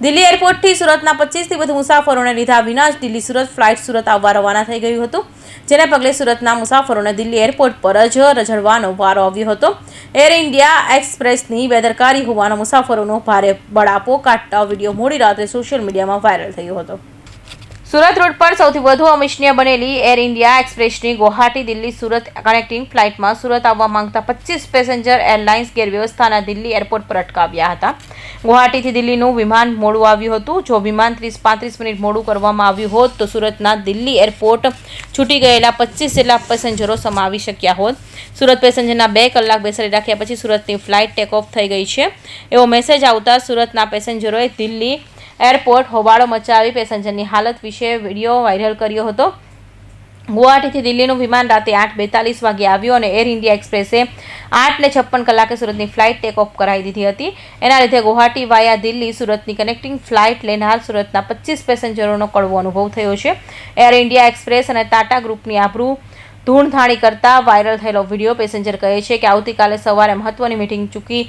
દિલ્હી એરપોર્ટથી સુરતના પચીસથી વધુ મુસાફરોને લીધા વિના જ દિલ્હી સુરત ફ્લાઇટ સુરત આવવા રવાના થઈ ગયું હતું, જેને પગલે સુરતના મુસાફરોને દિલ્હી એરપોર્ટ પર જ રજડવાનો વારો આવ્યો હતો. એર ઇન્ડિયા એક્સપ્રેસની બેદરકારી હોવાનો મુસાફરોનો ભારે બળાપો કાઢતા વીડિયો મોડી રાત્રે સોશિયલ મીડિયામાં વાયરલ થયો હતો. સુરત રોડ પર સૌથી વધુ અમિશનીય બનેલી એર ઇન્ડિયા એક્સપ્રેસની ગુવાહાટી, દિલ્હી સુરત કનેક્ટિંગ ફ્લાઇટમાં સુરત આવવા માંગતા પચીસ પેસેન્જર એરલાઇન્સ ગેરવ્યવસ્થાના દિલ્હી એરપોર્ટ પર અટકાવ્યા હતા. ગુવાહાટીથી દિલ્હીનું વિમાન મોડું આવ્યું હતું. જો વિમાન ત્રીસ પાંત્રીસ મિનિટ મોડું કરવામાં આવ્યું હોત, તો સુરતના દિલ્હી એરપોર્ટ છૂટી ગયેલા પચીસ જેટલા પેસેન્જરો સમાવી શક્યા હોત. સુરત પેસેન્જરના બે કલાક બેસાડી રાખ્યા પછી સુરતની ફ્લાઇટ ટેક ઓફ થઈ ગઈ છે. એવો મેસેજ આવતા સુરતના પેસેન્જરોએ દિલ્હી એરપોર્ટ હોબાળો મચાવી પેસેન્જરની હાલત વિશે વીડિયો વાયરલ કર્યો હતો. ગુવાહાટીથી દિલ્હીનું વિમાન રાતે આઠ બેતાલીસ વાગે આવ્યું અને એર ઇન્ડિયા એક્સપ્રેસે આઠ ને છપ્પન કલાકે સુરતની ફ્લાઇટ ટેક ઓફ કરાવી દીધી હતી. એના લીધે ગુવાહાટી વાયા દિલ્હી સુરતની કનેક્ટિંગ ફ્લાઇટ લેનાર સુરતના પચીસ પેસેન્જરોનો કડવો અનુભવ થયો છે. એર ઇન્ડિયા એક્સપ્રેસ અને ટાટા ગ્રુપની આબરૂ ધૂણધાણી કરતા વાયરલ થયેલો વીડિયો પેસેન્જર કહે છે કે આવતીકાલે સવારે મહત્વની મિટિંગ ચૂકી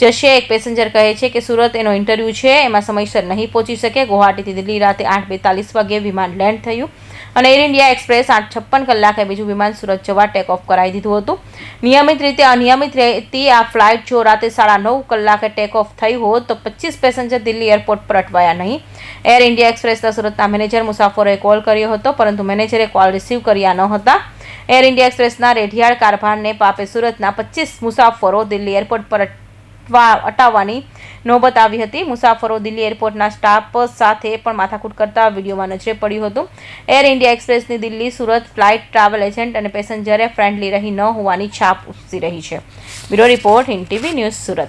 જશે એક પેસેન્જર કહે છે કે સુરત એનો ઇન્ટરવ્યૂ છે, એમાં સમયસર નહીં પહોંચી શકે. ગુવાહાટીથી દિલ્હી રાતે આઠ બેતાલીસ વાગે વિમાન લેન્ડ થયું અને એર ઇન્ડિયા એક્સપ્રેસ આઠ છપ્પન કલાકે બીજું વિમાન સુરત જવા ટેક ઓફ કરાવી દીધું હતું. નિયમિત રીતે અનિયમિત રહેતી આ ફ્લાઇટ જો રાતે સાડા નવ કલાકે ટેક ઓફ થઈ હોત તો પચીસ પેસેન્જર દિલ્હી એરપોર્ટ પર અટવાયા નહીં. એર ઇન્ડિયા એક્સપ્રેસના સુરતના મેનેજર મુસાફરોએ કોલ કર્યો હતો, પરંતુ મેનેજરે કોલ રિસીવ કર્યા ન હતા. એર ઇન્ડિયા એક્સપ્રેસના રેઢિયાળ કારભારને પાપે સુરતના પચીસ મુસાફરો દિલ્હી એરપોર્ટ પર અટવા અટાવવાની નોબત આવી હતી. મુસાફરો દિલ્હી એરપોર્ટના સ્ટાફ સાથે પણ માથાકૂટ કરતા વિડીયોમાં નજરે પડ્યું હતું. Air India એક્સપ્રેસની Delhi Surat flight travel agent અને પેસેન્જરે ફ્રેન્ડલી રહી ન હોવાની છાપ ઉપસી રહી છે. Bureau report in TV news Surat.